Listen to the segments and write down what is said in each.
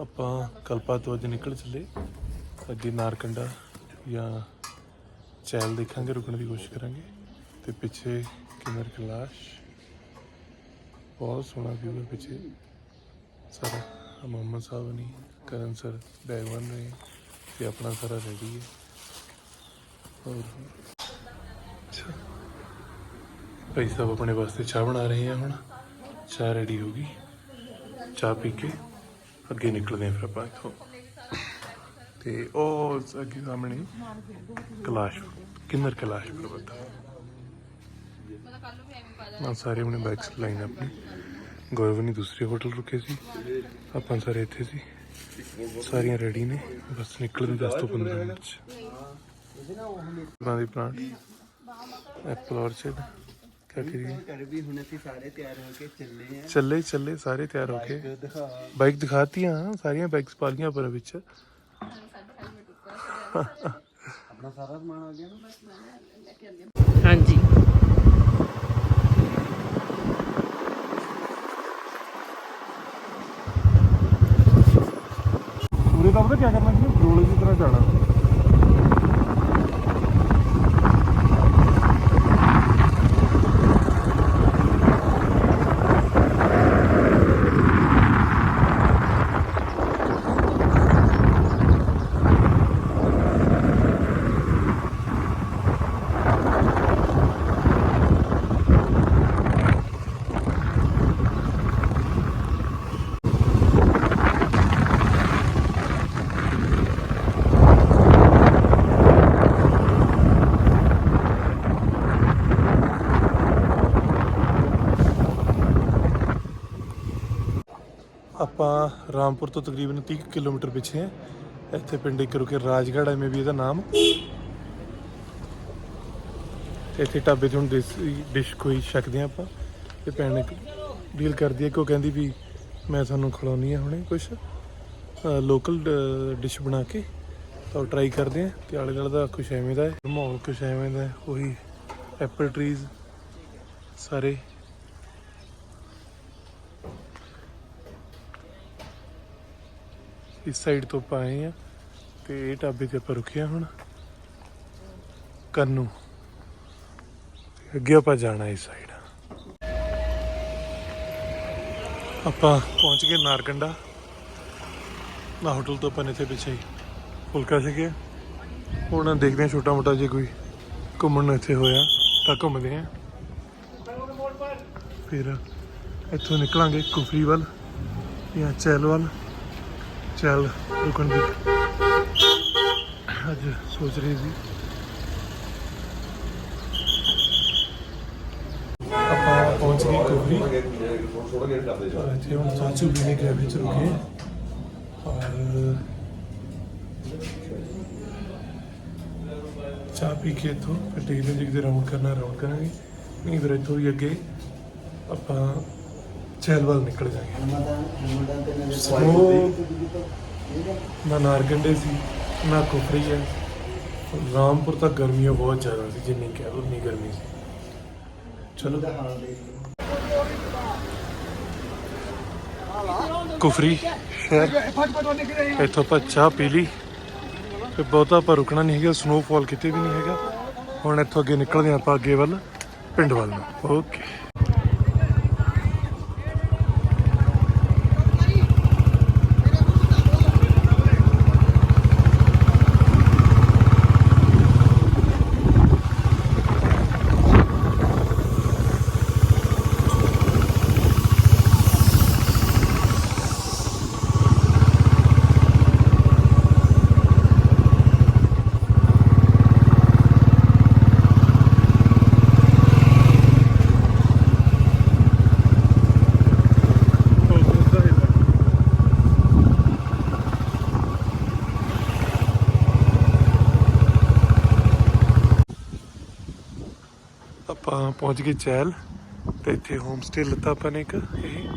ਆਪਾਂ ਕਲਪਾ ਤੋਂ ਅੱਜ ਨਿਕਲ ਚੱਲੇ। ਅੱਗੇ ਨਾਰਕੰਡਾ ਜਾਂ ਚੈਲ ਦੇਖਾਂਗੇ, ਰੁਕਣ ਦੀ ਕੋਸ਼ਿਸ਼ ਕਰਾਂਗੇ। ਤੇ ਪਿੱਛੇ ਕਿਮਰ ਕਲਾਸ਼। ਬਹੁਤ ਸੋਹਣਾ ਵਿਊ ਹੈ ਪਿੱਛੇ। ਸਾਰਾ ਮੁਹੰਮਦ ਸਾਹਿਬ ਨੇ, ਕਰਨ ਸਰ ਬੈਗ ਬਣ ਤੇ ਆਪਣਾ ਸਾਰਾ ਰੈਡੀ ਹੈ। ਔਰ ਭਾਈ ਸਾਹਿਬ ਆਪਣੇ ਵਾਸਤੇ ਚਾਹ ਬਣਾ ਰਹੇ ਆ ਹੁਣ। ਚਾਹ ਰੈਡੀ ਹੋ ਗਈ। ਚਾਹ ਪੀ ਕੇ ਅੱਗੇ ਨਿਕਲਦੇ ਆ ਫਿਰ ਆਪਾਂ ਇੱਥੋਂ। ਤੇ ਉਹ ਅੱਗੇ ਸਾਹਮਣੇ ਕਲਾਸ਼ ਕਿੰਨਰ ਕਲਾਸ਼ ਪਰਬਤ ਮੈਂ ਸਾਰੇ ਆਪਣੇ ਬਾਈਕਸ ਲਾਈਨ ਆਪਣੀ। ਗੌਰਵ ਨੇ ਦੂਸਰੇ ਹੋਟਲ ਰੁਕੇ ਸੀ। ਆਪਾਂ ਸਾਰੇ ਇੱਥੇ ਸੀ। ਸਾਰੀਆਂ ਰੈਡੀ ਨੇ। ਬਸ ਨਿਕਲਣ ਦੀ 10 ਤੋਂ 15 ਮਿੰਟ ਚ। ਉਹਨਾਂ ਦੀ ਪਲਾਂਟ। ਐਪਲ ਆਰਚਰਡ ਕਿਆ ਕਰੀਏ ਘਰ ਵੀ ਹੁਣ ਅਸੀਂ ਸਾਰੇ ਤਿਆਰ ਹੋ ਕੇ ਚੱਲੇ ਆ। ਚੱਲੇ ਚੱਲੇ ਸਾਰੇ ਤਿਆਰ ਹੋ ਕੇ। ਦਿਖਾ। ਬਾਈਕ ਦਿਖਾਤੀਆਂ ਸਾਰੀਆਂ ਬਾਈਕਸ ਪਾ ਲਈਆਂ ਪਰ ਵਿੱਚ। ਆਪਣਾ ਸਾਰਾ ਸਮਾਨ ਆ ਗਿਆ ਨਾ? ਹਾਂਜੀ। ਪੂਰੇ ਦਾ ਪਤਾ ਕੀ ਕਰਨਾ ਕਿ ਰੋਲ ਦੀ ਤਰ੍ਹਾਂ ਜਾਣਾ ਆਪਾਂ ਰਾਮਪੁਰ ਤੋਂ ਤਕਰੀਬਨ 30 ਕੁ ਕਿਲੋਮੀਟਰ ਪਿੱਛੇ ਹੈ। ਇੱਥੇ ਪਿੰਡ ਇੱਕ ਰੁਕੇ ਰਾਜਗੜ੍ਹ ਐਵੇਂ ਵੀ ਇਹਦਾ ਨਾਮ। ਤੇ ਇੱਥੇ ਢਾਬੇ ਤੋਂ ਦੇਸੀ ਡਿਸ਼ ਕੋਈ ਛਕਦੇ ਹਾਂ ਆਪਾਂ। ਤੇ ਭੈਣ ਇੱਕ ਡੀਲ ਕਰਦੀ ਹੈ ਕਿ ਉਹ ਕਹਿੰਦੀ ਵੀ ਮੈਂ ਤੁਹਾਨੂੰ ਖਿਲਾਉਣੀ ਆ ਹੁਣੇ ਕੁਝ ਲੋਕਲ ਡਿਸ਼ ਬਣਾ ਕੇ। ਤਾਂ ਉਹ ਟਰਾਈ ਕਰਦੇ ਆ ਤੇ ਆਲੇ ਦੁਆਲੇ ਦਾ ਕੁਛ ਐਵੇਂ ਦਾ ਹੈ। ਮਾਹੌਲ ਕੁਛ ਐਵੇਂ ਦਾ ਹੈ। ਉਹੀ ਐਪਲ ਟਰੀਜ਼ ਸਾਰੇ। ਇਸ ਸਾਈਡ ਤੋਂ ਆਪਾਂ ਆਏ ਆ ਤੇ ਇਹ ਢਾਬੇ ਤੇ ਆਪਾਂ ਰੁਕਿਆ ਹੁਣ। ਕੰਨੂ। ਅੱਗੇ ਆਪਾਂ ਜਾਣਾ ਇਸ ਸਾਈਡ। ਆਪਾਂ ਪਹੁੰਚ ਗਏ ਨਾਰਕੰਡਾ। ਨਾ ਹੋਟਲ ਤੋਂ ਆਪਾਂ ਇੱਥੇ ਪਿੱਛੇ ਹੀ ਫੁਲਕਾ ਛਕਿਆ। ਹੁਣ ਦੇਖਦੇ ਹਾਂ ਛੋਟਾ ਮੋਟਾ ਜੇ ਕੋਈ ਘੁੰਮਣ ਨੂੰ ਇੱਥੇ ਹੋਇਆ ਤਾਂ ਘੁੰਮਦੇ ਹਾਂ। ਫਿਰ ਇੱਥੋਂ ਨਿਕਲਾਂਗੇ ਕੁਫਰੀ ਵੱਲ ਜਾਂ ਚੈਲ ਵੱਲ। ਚੱਲ, ਰੁਕਣ ਦੀ। ਅੱਜ ਸੋਚ ਰਹੀ ਸੀ। ਆਪਾਂ ਪਹੁੰਚ ਗਏ ਕੁਫਰੀ ਇੱਥੇ ਹੁਣ ਚਾਚੂ ਵੀ ਨੇ ਕੈਬਿਨ ਚ ਰੁਕੇ। ਔਰ ਚਾਹ ਪੀ ਕੇ ਇੱਥੋਂ, ਫਿਰ ਦੇਖਦੇ ਹਾਂ ਜੇ ਰਾਉਂਡ ਕਰਨਾ ਰਾਉਂਡ ਕਰਾਂਗੇ। ਨਹੀਂ, ਫਿਰ ਇੱਥੋਂ ਹੀ ਅੱਗੇ ਆਪਾਂ ਚੈਲ ਵੱਲ ਨਿਕਲ ਜਾਵਾਂਗੇ ਸੋ ਨਾ ਨਾਰਗੰਡੇ ਸੀ ਨਾ ਕੁਫਰੀ ਹੈ ਰਾਮਪੁਰ ਤੱਕ ਗਰਮੀਆਂ ਬਹੁਤ ਜ਼ਿਆਦਾ ਸੀ ਜਿੰਨੀ ਕਿ ਉਨੀ ਗਰਮੀ ਸੀ। ਚਲੋ। ਕੁਫਰੀ। ਇੱਥੋਂ ਆਪਾਂ ਚਾਹ ਪੀ ਲਈ। ਤੇ ਬਹੁਤਾ ਆਪਾਂ ਰੁਕਣਾ ਨਹੀਂ ਹੈਗਾ ਸਨੋਫਾਲ ਕਿਤੇ ਵੀ ਨਹੀਂ ਹੈਗਾ। ਹੁਣ ਇੱਥੋਂ ਅੱਗੇ ਨਿਕਲਦੇ ਆਪਾਂ ਅੱਗੇ ਵੱਲ ਪਿੰਡ ਵੱਲ ਨੂੰ। ਓਕੇ ਆਪਾਂ ਪਹੁੰਚ ਗਏ ਚੈਲ ਤੇ ਇੱਥੇ ਹੋਮ ਸਟੇ ਲਿੱਤਾ ਆਪਾਂ ਨੇ ਇੱਕ, ਇਹ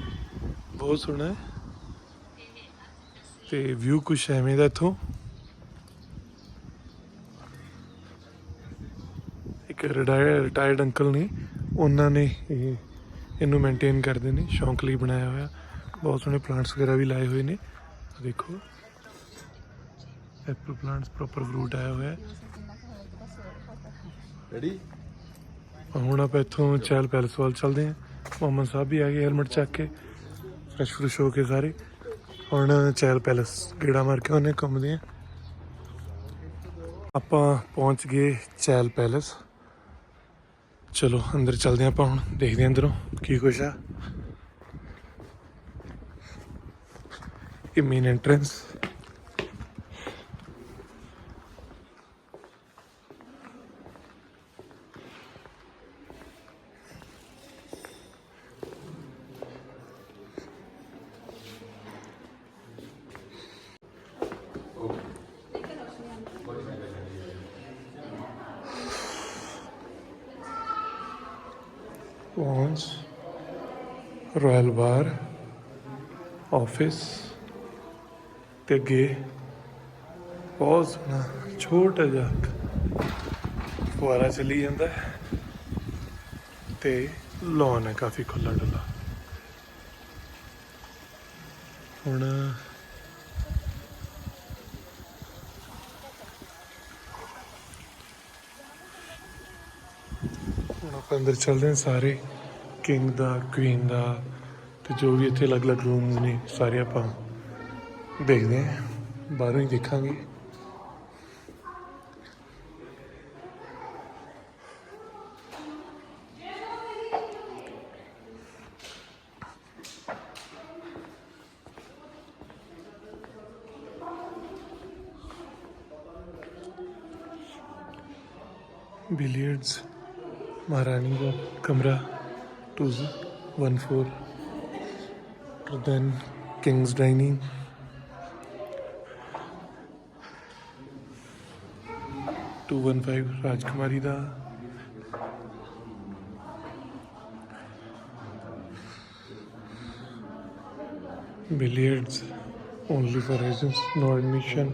ਬਹੁਤ ਸੋਹਣਾ ਹੈ। ਤੇ ਵਿਊ ਕੁਛ ਐਵੇਂ ਦਾ ਇੱਥੋਂ। ਇੱਕ ਰਿਟਾਇਰਡ ਅੰਕਲ ਨੇ, ਉਹਨਾਂ ਨੇ ਇਹ, ਇਹਨੂੰ ਮੇਨਟੇਨ ਕਰਦੇ ਨੇ, ਸ਼ੌਂਕ ਲਈ ਬਣਾਇਆ ਹੋਇਆ। ਬਹੁਤ ਸੋਹਣੇ ਪਲਾਂਟਸ ਵਗੈਰਾ ਵੀ ਲਾਏ ਹੋਏ ਨੇ। ਦੇਖੋ। ਐਪਲ ਪਲਾਂਟਸ ਪ੍ਰੋਪਰ ਫਰੂਟ ਆਇਆ ਹੋਇਆ। ਹੈ ਰੈਡੀ ਹੁਣ ਆਪਾਂ ਇੱਥੋਂ ਚਹਿਲ ਪੈਲਸ ਵੱਲ ਚੱਲਦੇ ਹਾਂ। ਮੁਹੰਮਦ ਸਾਹਿਬ ਵੀ ਆ ਗਏ ਹੈਲਮਟ ਚੱਕ ਕੇ। ਫਰੈਸ਼ ਫਰੈਸ਼ ਹੋ ਕੇ ਸਾਰੇ। ਹੁਣ ਚਹਿਲ ਪੈਲਸ ਗੇੜਾ ਮਾਰ ਕੇ ਉਹਨੇ ਘੁੰਮਦੇ ਆ ਆਪਾਂ ਪਹੁੰਚ ਗਏ ਚਹਿਲ ਪੈਲਸ। ਚਲੋ, ਅੰਦਰ ਚੱਲਦੇ ਹਾਂ ਆਪਾਂ ਹੁਣ। ਦੇਖਦੇ ਹਾਂ ਅੰਦਰੋਂ ਕੀ ਕੁਛ ਆ। ਇਹ ਮੇਨ ਐਂਟਰੈਂਸ ਪਹੁੰਚ ਰਾਇਲ ਬਾਰ ਆਫਿਸ ਤੇ ਅੱਗੇ ਬਹੁਤ ਸੋਹਣਾ, ਛੋਟਾ ਜਿਹਾ ਫੁਆਰਾ ਚੱਲੀ ਜਾਂਦਾ ਹੈ ਤੇ ਲਾਨ ਹੈ ਕਾਫੀ ਖੁੱਲਾ ਡੁੱਲਾ ਹੁਣ ਹੁਣ ਆਪਾਂ ਅੰਦਰ ਚੱਲਦੇ ਹਾਂ ਸਾਰੇ। ਕਿੰਗ ਦਾ ਕੁਈਨ ਦਾ ਤੇ ਜੋ ਵੀ ਇੱਥੇ ਅਲੱਗ-ਅਲੱਗ ਰੂਮਸ ਨੇ ਸਾਰੇ ਆਪਾਂ ਦੇਖਦੇ ਆਂ ਬਾਹਰੋਂ ਹੀ ਦੇਖਾਂਗੇ। ਬਿਲੀਅਰਡਸ ਮਹਾਰਾਣੀ ਦਾ ਕਮਰਾ। 2014 then King's Dining. Two one five one five billiards only for residents no admission.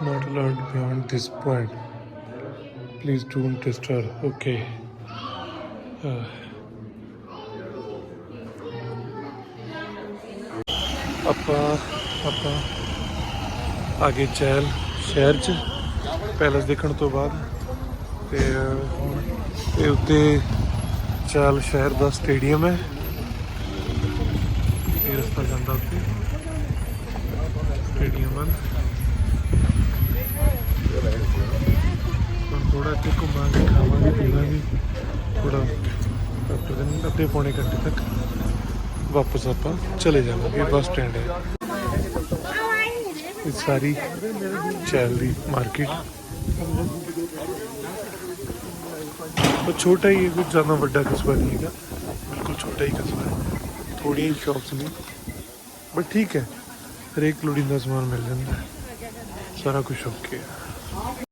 Not allowed beyond this point. Please don't disturb okay. ਆਪਾਂ ਆਪਾਂ ਅੱਗੇ ਚੈਲ ਸ਼ਹਿਰ ਚ ਪੈਲਸ ਦੇਖਣ ਤੋਂ ਬਾਅਦ। ਤੇ ਅਹ, ਉੱਤੇ ਚੈਲ ਸ਼ਹਿਰ ਦਾ ਸਟੇਡੀਅਮ ਹੈ। ਇਹ ਰਸਤਾ ਜਾਂਦਾ ਉੱਤੇ। ਸਟੇਡੀਅਮ ਹਨ ਹੁਣ ਥੋੜਾ ਇੱਥੇ ਘੁੰਮਾਂਗੇ ਖਾਵਾਂਗੇ ਪੀਵਾਂਗੇ। ਥੋੜਾ ਡਾਕਟਰ ਦੇ ਅੱਧੇ ਪੌਣੇ ਘੰਟੇ ਤੱਕ ਵਾਪਸ ਆਪਾਂ ਚਲੇ ਜਾਵਾਂਗੇ ਬੱਸ ਸਟੈਂਡ ਹੈ। ਇਹ ਸਾਰੀ ਚੈਲ ਦੀ ਮਾਰਕੀਟ। ਉਹ ਛੋਟਾ ਹੀ ਹੈ ਕੁਝ ਜ਼ਿਆਦਾ ਵੱਡਾ ਕਸਬਾ ਨਹੀਂ ਹੈਗਾ। ਬਿਲਕੁਲ ਛੋਟਾ ਹੀ ਕਸਬਾ ਹੈ। ਥੋੜੀਆਂ ਹੀ ਸ਼ਾਪਸ ਨੇ। ਬਟ ਠੀਕ ਹੈ। ਹਰੇਕ ਲੋੜੀਂਦਾ ਸਮਾਨ ਮਿਲ ਜਾਂਦਾ ਹੈ। ਸਾਰਾ ਕੁਝ ਓਕੇ ਹੈ।